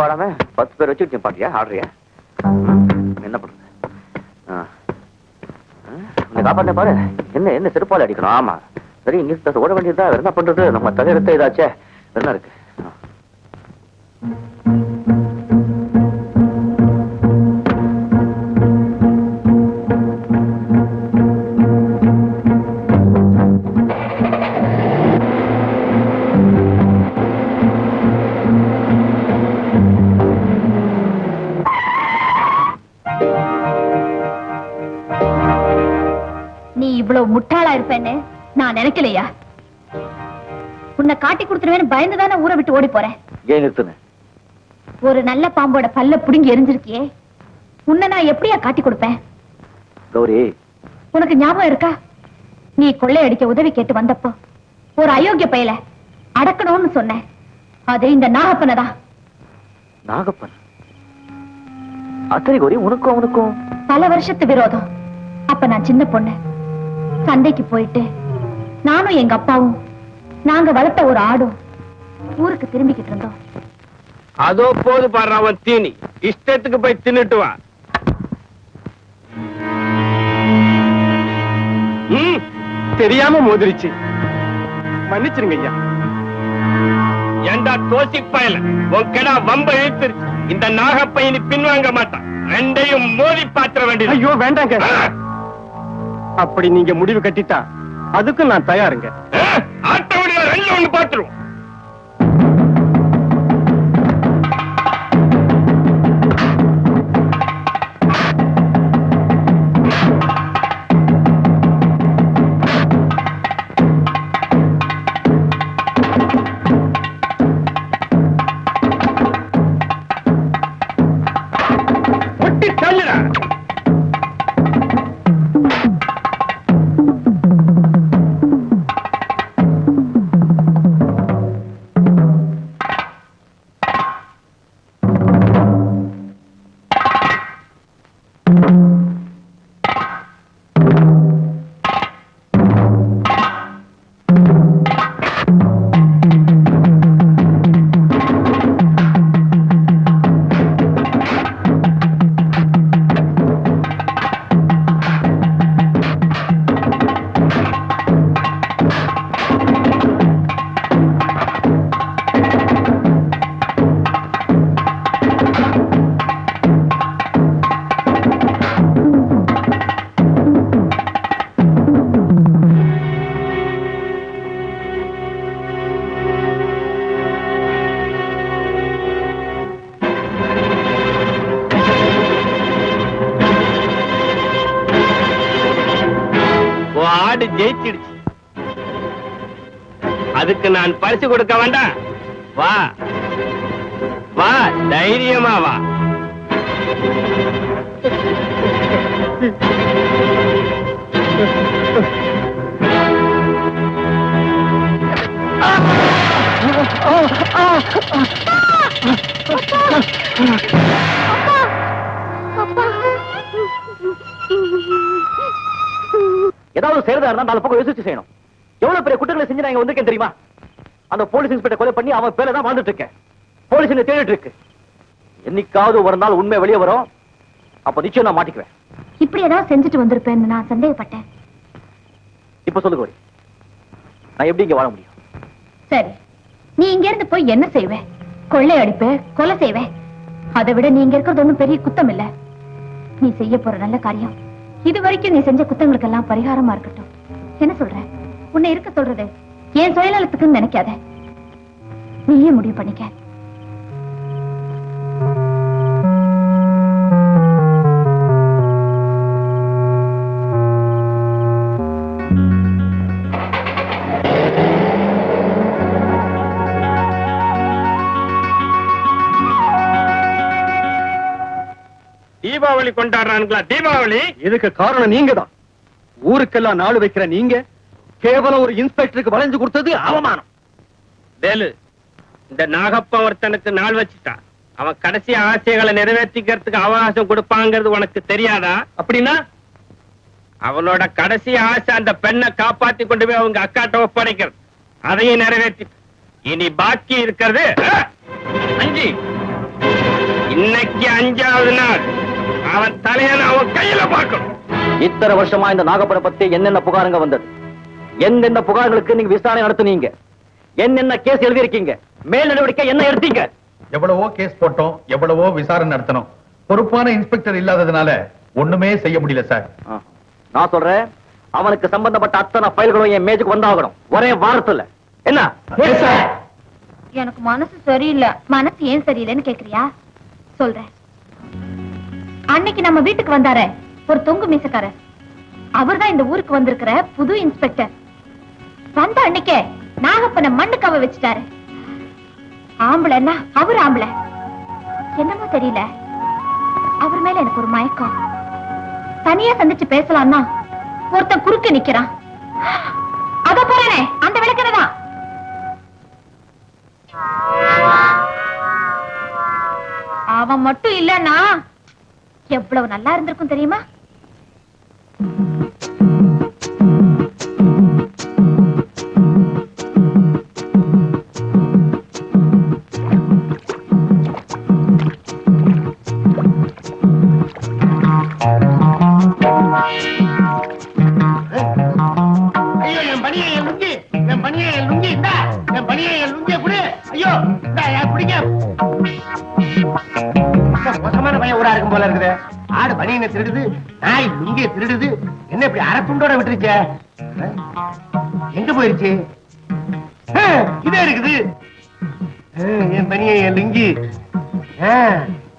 பாடாம பத்து பேர் வச்சு பாட்டியா ஆடுறியா? என்ன பண்றது? உன்னை பாரு. என்ன என்ன செருப்பால் அடிக்கணும்? ஆமா. சரி இங்க ஓட வேண்டியதா என்ன பண்றது? நம்ம தலையெடுத்த இதாச்சே. என்ன இருக்கு? இவ்வளவு முட்டாளா இருப்பேன்னு நான் நினைக்கலையா? உன்னை காட்டி கொடுத்துருவேன்னு பயந்துதானே ஊரை விட்டு ஓடி போறேன். ஏன் நிறுத்துன? ஒரு நல்ல பாம்போட பல்ல புடுங்கி எரிஞ்சிருக்கியே. உன்னை நான் எப்படியா காட்டி கொடுப்பேன்? கௌரி. உனக்கு ஞாபகம் இருக்கா? நீ கொள்ளையடிக்க உதவி கேட்டு வந்தப்போ ஒரு அயோக்கிய பயல அடக்கணும்னு சொன்னேன். அது இந்த நாகப்பனை தான். நாகப்பன்? அத்தனை கௌரி உனக்கும் அவனுக்கும்? பல வருஷத்து விரோதம். அப்ப நான் சின்ன பொண்ணு. சந்தைக்கு போயிட்டு நானும் எங்க அப்பாவும் நாங்க வளர்த்த ஒரு ஆடும் ஊருக்கு திரும்பிக்கிட்டு இருந்தோம். அதோ போது பாரு அவன் தீனி. இஷ்டத்துக்கு போய் தின்னுட்டு வா. தெரியாம மோதிருச்சு. மன்னிச்சிருங்க ஐயா. ஏண்டா தோசி பயல? உன் கிடா வம்ப இழுத்துருச்சு. இந்த நாகப்பையனி பின்வாங்க மாட்டான். ரெண்டையும் மோதி பாத்திர வேண்டியது. ஐயோ வேண்டாங்க. அப்படி நீங்க முடிவு கட்டிட்டா அதுக்கும் நான் தயாருங்க. ஆட்ட ரெண்டு ஒண்ணு பாத்துருவோம். உன் ஜெயிச்சிடுச்சு அதுக்கு நான் பரிசு கொடுக்க வேண்டாம் வா வா தைரியமா வா ஏதாவது செய்யறதா இருந்தா நாலு பக்கம் யோசிச்சு செய்யணும். எவ்வளவு பெரிய குற்றங்களை செஞ்சு நான் இங்க வந்திருக்கேன் தெரியுமா? அந்த போலீஸ் இன்ஸ்பெக்டர் கொலை பண்ணி அவன் பேர்ல தான் வாழ்ந்துட்டு இருக்கேன். போலீஸ் என்ன தேடிட்டு இருக்கு. என்னைக்காவது ஒரு நாள் உண்மை வெளியே வரும். அப்ப நிச்சயம் நான் மாட்டிக்குவேன். இப்படி ஏதாவது செஞ்சுட்டு வந்திருப்பேன்னு நான் சந்தேகப்பட்டேன். இப்ப சொல்லு கோரி. நான் எப்படி இங்க வாழ முடியும்? சரி. நீ இங்க இருந்து போய் என்ன செய்வ? கொள்ளை அடிப்ப கொலை செய்வ. அதை விட நீ இங்க இருக்கிறது ஒண்ணும் பெரிய குத்தம் இல்ல. நீ செய்ய போற நல்ல காரியம். இது வரைக்கும் நீ செஞ்ச குத்தங்களுக்கெல்லாம் பரிகாரமா இருக்கட்டும். என்ன சொல்ற? உன்னை இருக்க சொல்றது என் சுயநலத்துக்குன்னு நினைக்காத. நீயே முடிவு பண்ணிக்க. தீபாவளி கொண்டாடுறானுங்களா? தீபாவளி? இதுக்கு காரணம் நீங்க தான் ஊருக்கெல்லாம் நாடு வைக்கிற நீங்க கேவலம் ஒரு இன்ஸ்பெக்டருக்கு வளைஞ்சு கொடுத்தது அவமானம். வேலு இந்த நாகப்பன் ஒருத்தனுக்கு நாள் வச்சுட்டான் அவன் கடைசி ஆசைகளை நிறைவேற்றிக்கிறதுக்கு அவகாசம் கொடுப்பாங்கிறது உனக்கு தெரியாதா? அப்படின்னா? அவனோட கடைசி ஆசை அந்த பெண்ணை காப்பாத்தி கொண்டு போய் அவங்க அக்காட்ட ஒப்படைக்கிறது. அதையும் நிறைவேற்றி. இனி பாக்கி இருக்கிறது அஞ்சு. அஞ்சாவது நாள். அவன் தலைய நான் அவன் கையில பார்க்கணும். இத்தனை வருஷமா இந்த நாகப்பனை பத்தி என்னென்ன புகாருங்க வந்தது? என்னென்ன புகார்களுக்கு நீங்க விசாரணை நடத்துனீங்க? என்னென்ன கேஸ் எழுதியிருக்கீங்க? மேல் நடவடிக்கை என்ன எடுத்தீங்க? எவ்வளவோ கேஸ் போட்டோம் எவ்வளவோ விசாரணை நடத்தணும் பொறுப்பான இன்ஸ்பெக்டர் இல்லாததுனால ஒண்ணுமே செய்ய முடியல சார். நான் சொல்றேன் அவனுக்கு சம்பந்தப்பட்ட அத்தனை ஃபைல்களும் என் மேஜுக்கு வந்தாகணும். ஒரே வாரத்துல. என்ன? எனக்கு மனசு சரியில்லை. மனசு ஏன் சரியில்லைன்னு கேக்குறியா? சொல்றேன். அன்னைக்கு நம்ம வீட்டுக்கு வந்தாரு ஒரு தொங்கு மீசக்காரர். அவர்தான் இந்த ஊருக்கு வந்திருக்கிற புது இன்ஸ்பெக்டர். வந்த அன்னைக்கே நாகப்பனை மண்ணுக்கவ வச்சுட்டாரு. ஆம்பளைன்னா அவர் ஆம்பளை. என்னமோ தெரியல. அவர் மேல எனக்கு ஒரு மயக்கம். தனியா சந்திச்சு பேசலாம்னா ஒருத்தன் குறுக்க நிக்கிறான். அத போறேனே அந்த விளக்கறதான் அவன் மட்டும் இல்லன்னா எவ்வளவு நல்லா இருந்திருக்கும் தெரியுமா? எங்க போயிருச்சு இதே இருக்குது என் பனிய என் லிங்கி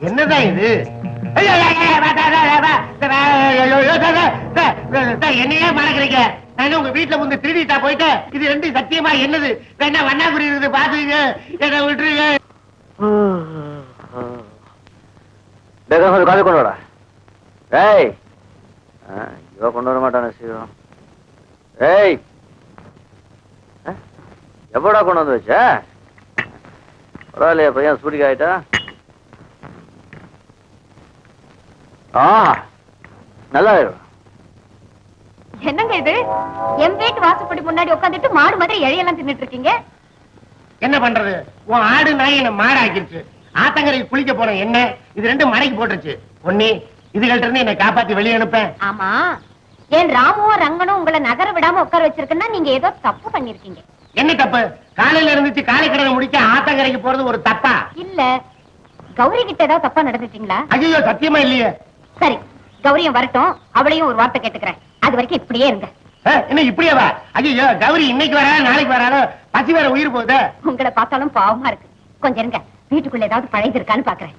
என்னதான் இது என்னையே மறக்கிறீங்க நான் உங்க வீட்டுல வந்து திருடிட்டா போயிட்டேன் இது ரெண்டு சத்தியமா என்னது என்ன வண்ணாகுறி இருக்குது பாத்துங்க என்ன விட்டுருங்க வேகம் கொஞ்சம் காஃபி கொண்டு வாடா ஏய் ஆ, இவ கொண்டு வர மாட்டானே சீக்கிரம் ஏய். எப்படா கொண்டு வந்து வச்ச? பரவாயில்லையா பையன் சூடிக்கு ஆயிட்டா? ஆ நல்லா என்னங்க இது? என் வீட்டு வாசப்படி முன்னாடி உட்காந்துட்டு மாடு மாதிரி இழையெல்லாம் தின்னுட்டு இருக்கீங்க. என்ன பண்றது? உன் ஆடு நாய் என்ன மாடாக்கிருச்சு. ஆத்தங்கரைக்கு குளிக்க போன என்ன இது ரெண்டும் மடக்கி போட்டுருச்சு. பொன்னி இதுகள்ட்ட இருந்து என்னை காப்பாத்தி வெளியே அனுப்பேன். ஆமா. ஏன் ராமுவும் ரங்கனும் உங்களை நகர விடாம உட்கார வச்சிருக்குன்னா நீங்க ஏதோ தப்பு பண்ணிருக்கீங்க. என்ன தப்பு? காலையில இருந்துச்சு காலை கடனை முடிக்க ஆத்தங்கரைக்கு போறது ஒரு தப்பா? இல்ல கௌரி கிட்ட ஏதாவது தப்பா நடந்துட்டீங்களா? ஐயோ சத்தியமா இல்லையே. சரி கௌரியும் வரட்டும் அவளையும் ஒரு வார்த்தை கேட்டுக்கிறேன். அது வரைக்கும் இப்படியே இருங்க. என்ன இப்படியாவா ஐயோ கௌரி இன்னைக்கு வரா நாளைக்கு வரானோ பசி வேற உயிர் போகுது. உங்களை பார்த்தாலும் பாவமா இருக்கு. கொஞ்சம் இருங்க வீட்டுக்குள்ள ஏதாவது பழையது இருக்கான்னு பாக்குறேன்.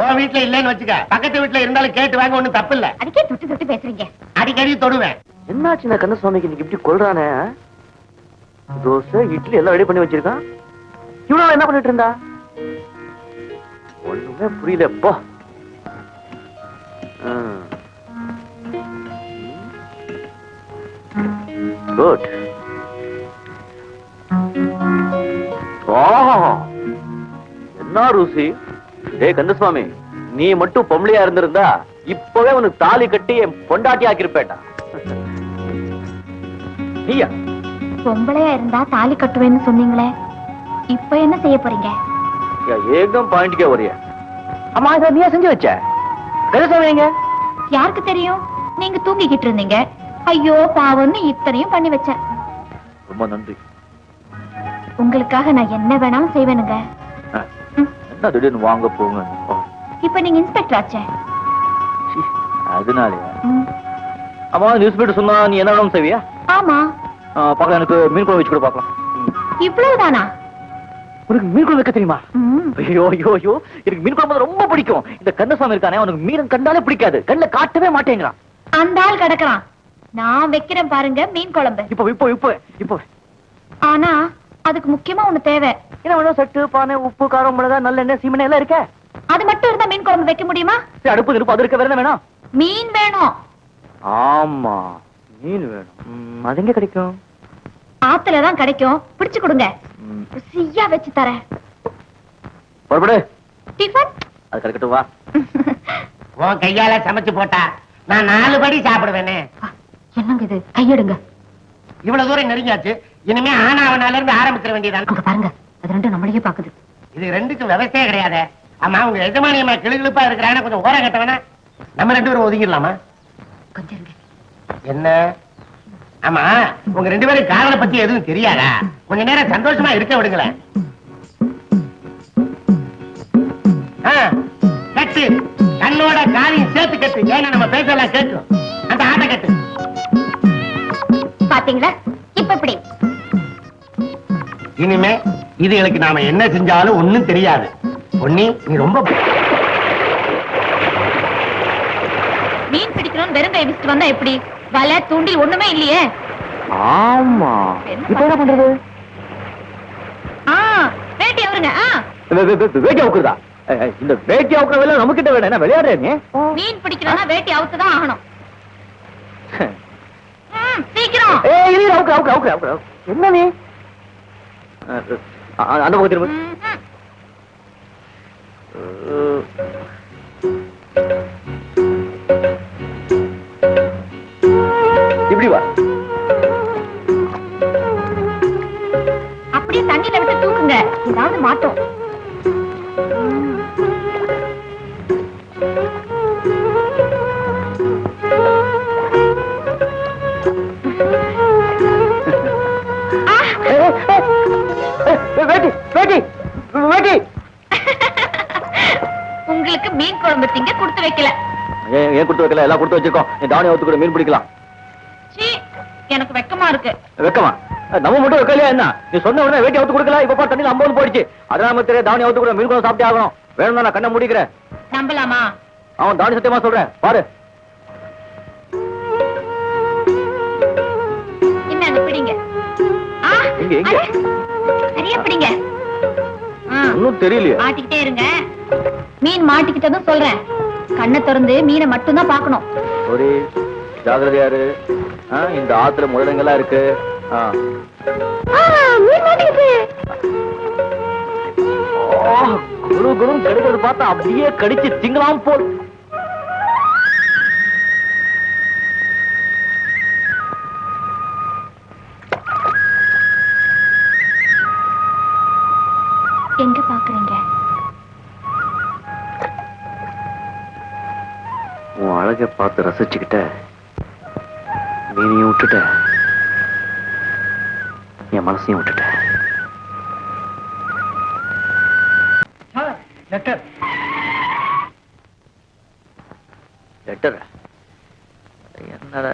உன் வீட்டுல இல்லைன்னு வச்சுக்க. பக்கத்து வீட்டுல இருந்தாலும் கேட்டு வாங்க ஒண்ணும் தப்பு இல்ல அதுக்கே தொட்டு தொட்டு பேசுறீங்க. அடிக்கடி தொடுவேன். என்னாச்சு நான் கந்தசுவாமிக்கு இன்னைக்கு இப்படி கொள்றானே தோசை இட்லி எல்லாம் ரெடி பண்ணி வச்சிருக்கான். இவ்வளவு என்ன பண்ணிட்டு இருந்தா? ஒண்ணுமே புரியல. போ. குட் என்ன ருசி? டேய் கந்தசுவாமி நீ மட்டும் பொம்பளையா இருந்திருந்தா இப்பவே உனக்கு தாலி கட்டி என் பொண்டாட்டி ஆக்கிருப்பேட்டா நீயா? பொம்பளையா இருந்தா தாலி கட்டுவேன்னு சொன்னீங்களே இப்ப என்ன செய்ய போறீங்க? ஏகம் பாயிண்ட்க்கே வரிய அம்மா இதை நீயா செஞ்சு வச்ச? கந்தசுவாமி எங்க? யாருக்கு தெரியும்? நீங்க தூங்கிக்கிட்டு இருந்தீங்க. ஐயோ பாவம்னு இத்தனையும் பண்ணி வச்சேன் ரொம்ப நன்றி. உங்களுக்காக நான் என்ன வேணாலும் செய்வேனுங்க. என்ன திடீர்னு வாங்க போங்க. இப்ப நீங்க இன்ஸ்பெக்டர் ஆச்சே. அதனாலயா? அம்மா நியூஸ் பேப்பர் சொன்னா நீ என்ன வேணாலும் செய்வியா? ஆமா. பார்க்கலாம் எனக்கு மீன் குழம்பு வச்சு கூட பார்க்கலாம். இவ்வளவுதானா? உனக்கு மீன் குழம்பு வைக்க தெரியுமா? ஐயோ ஐயோ ஐயோ. எனக்கு மீன் குழம்பு ரொம்ப பிடிக்கும். இந்த கந்தசாமி இருக்கானே அவனுக்கு மீன் கண்டாலே பிடிக்காது. கண்ணுல காட்டவே மாட்டேங்கிறான். அந்த ஆள் கிடக்குறான். நான் வைக்கிறேன் பாருங்க மீன் குழம்பு. இப்போ இப்போ இப்போ இப்போ. ஆனா அதுக்கு முக்கியமா ஒண்ணு தேவை. என்ன வேணும்? சட்டு பானை உப்பு காரம் மிளகா நல்லெண்ணெய் சீமெண்ணெய் எல்லாம் இருக்கே? அது மட்டும் இருந்தா மீன் குழம்பு வைக்க முடியுமா? சரி, அடுப்பு இருப்பு அது இருக்க வேற வேணும்? மீன் வேணும். ஆமா மீன் வேணும். அது எங்க கிடைக்கும்? ஆத்துல தான் கிடைக்கும். பிடிச்சு கொடுங்க. ருசியா வச்சு தரேன். புறப்படு. டிஃபன்? அது கிடைக்கட்டும் வா. உன் கையால சமைச்சு போட்டா நான் நாலு படி சாப்பிடுவேனே. என்னங்க இது? கையெடுங்க. இவ்வளவு தூரம் நெருங்கியாச்சு. இனிமே ஆனாவனால இருந்து ஆரம்பிச்சிட வேண்டியதான்? அங்க பாருங்க. அது ரெண்டும் நம்மளையே பாக்குது. இது ரெண்டுக்கும் விவசாயம் கிடையாது. ஆமா உங்க எஜமானி அம்மா கிளுகிழுப்பா இருக்கிறாங்க கொஞ்சம் ஓரம் கட்டவனா? நம்ம ரெண்டு பேரும் ஒதுங்கிடலாமா? கொஞ்சம் இருங்க. என்ன? ஆமா உங்க ரெண்டு பேரும் காதலை பத்தி எதுவும் தெரியாதா? கொஞ்ச நேரம் சந்தோஷமா இருக்க விடுங்களேன். கட்டு. கண்ணோட காலையும் சேர்த்து கட்டு. ஏன்னா நம்ம பேசலாம் கேட்கும். அந்த ஆட்டை கட்டு. பாத்தீங்களா? இப்ப இப்படி இனிமே இதுகளுக்கு நாம என்ன செஞ்சாலும் ஒண்ணும் தெரியாது. பொன்னி நீ ரொம்ப மீன் பிடிக்கணும்னு வெறும் கை விசிட்டு வந்தா எப்படி? வலை தூண்டில் ஒண்ணுமே இல்லையே. ஆமா. இப்ப என்ன பண்றது? ஆ வேட்டி அவருங்க ஆ. வேட்டி அவுக்குறதா? இந்த வேட்டி அவுக்குற வேலை நம்ம கிட்ட வேணும். என்ன விளையாடுற நீ? மீன் பிடிக்கணும்னா வேட்டி அவுத்து தான் ஆகணும் சீக்கிரம். ஏய் இரு அவுக்கு அவுக்கு அவுக்கு அவுக்கு. அவுக்கு. என்ன நீ? அஹ், அஹ், அந்த பக்கம் திரும்ப இப்படி வா. அப்படியே தண்ணியில விட்டு தூக்குங்க. ஏதாவது மாட்டோம். குழம்பு திங்க கொடுத்து வைக்கல. ஏன் கொடுத்து வைக்கல? எல்லாம் கொடுத்து வச்சிருக்கோம் நீ தாவணி ஒத்து கூட மீன் பிடிக்கலாம். எனக்கு வெக்கமா இருக்கு. வெக்கமா? நம்ம மட்டும் வைக்கலையா என்ன? நீ சொன்ன உடனே வேட்டி அவுத்து கொடுக்கல? இப்ப தண்ணியில் ஐம்பது போயிடுச்சு. அதனால தெரியாது தாவணி அவுத்து கூட மீன் குழம்பு சாப்பிட்டே ஆகணும். வேணும்னா நான் கண்ணை முடிக்கிறேன். நம்பலாமா? அவன் தாவணி சத்தியமா சொல்றேன். பாரு. என்ன பிடிங்க? பிடிங்க. ஒன்னும் தெரியலையே. மாட்டிக்கிட்டே இருங்க. மீன் மாட்டிக்கிட்டதும் சொல்றேன். கண்ணை திறந்து மீனை மட்டும்தான் பார்க்கணும். ஒரு ஜாகிரதையா இரு. இந்த ஆத்துல முதலங்கள்லாம் இருக்கு. குரு குரும் கடிக்கிறது பார்த்தா அப்படியே கடிச்சு திங்கலாம் போல். அழகை பார்த்து ரசிச்சுக்கிட்ட மீனையும் விட்டுட்ட. என் மனசையும் விட்டுட்ட. லெட்டர் லெட்டர் என்னடா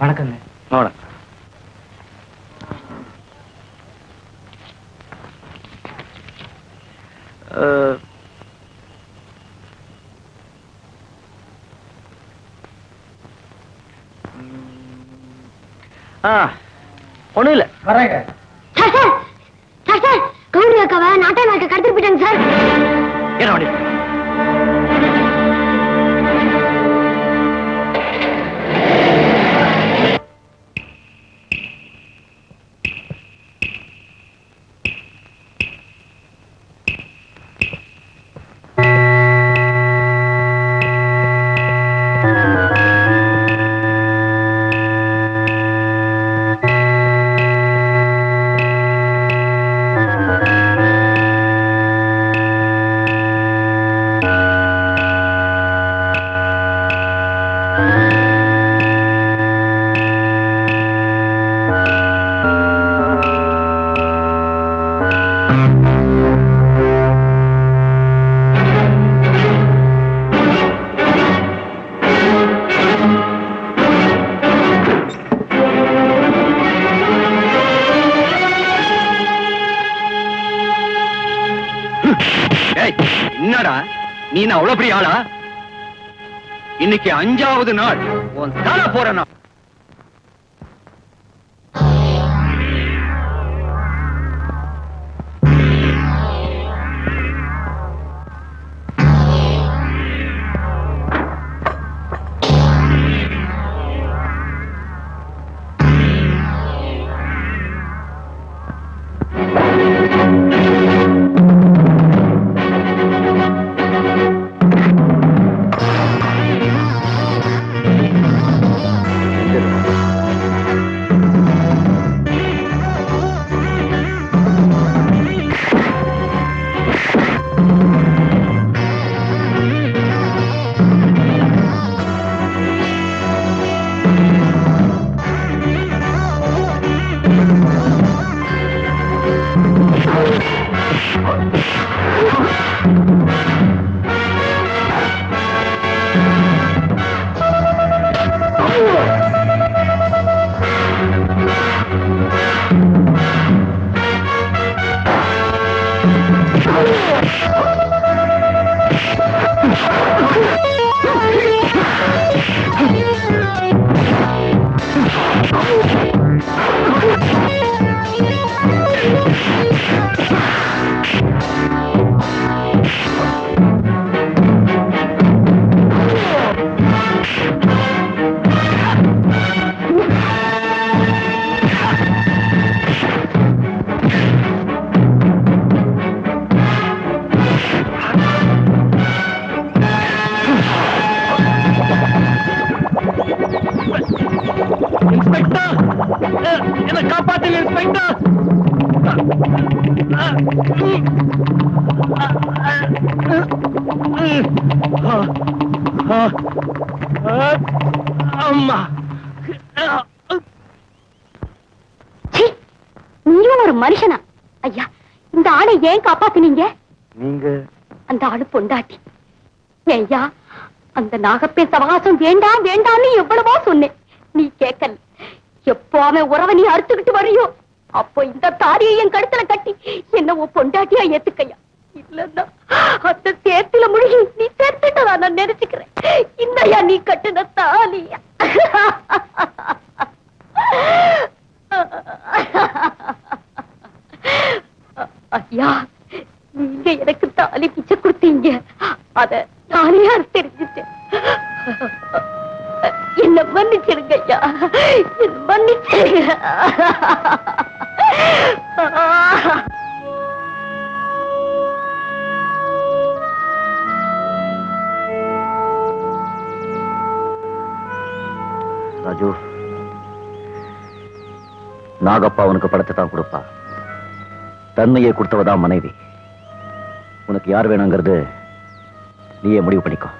வணக்கங்க. அவன ஆ ஒண்ணும் இல்ல வரேங்க சார் சார் சார் கவுண்டரி அக்காவை நாட்டை நாக்க கடத்திட்டு போயிட்டாங்க சார். என்ன என்னடா? நீ நான் அவ்வளவு பெரிய ஆளா? இன்னைக்கு அஞ்சாவது நாள். உன் தலை போற நாள் Oh, my God. அம்மா. நீயும் ஒரு மனுஷனா? ஐயா இந்த ஆளை ஏன் காப்பாத்துனீங்க? நீங்க? அந்த ஆளு பொண்டாட்டி. ஐயா அந்த நாகப்பே சவகாசம் வேண்டாம் வேண்டாம்னு எவ்வளவோ சொன்னேன். நீ கேட்கல. எப்போ அவன் உறவை நீ அறுத்துக்கிட்டு வரையோ? அப்போ இந்த தாரியை என் கழுத்துல கட்டி என்ன உன் பொண்டாட்டியா ஏத்துக்கையா? இல்லன்னா அந்த சேர்த்துல முழுகி நீ சேர்த்துட்டதா நான் நினைச்சுக்கிறேன். இந்தயா நீ கட்டுன தாலியா ஐயா நீங்க எனக்கு தாலி பிச்சை கொடுத்தீங்க. அத நானே தெரிஞ்சுட்டேன் என்ன மன்னிச்சிருங்க ஐயா என்ன மன்னிச்சிருங்க. நாகப்பா உனக்கு படத்தை தான் கொடுப்பா. தன்மையை கொடுத்தவதான் மனைவி. உனக்கு யார் வேணுங்கிறது நீயே முடிவு பண்ணிக்கோ.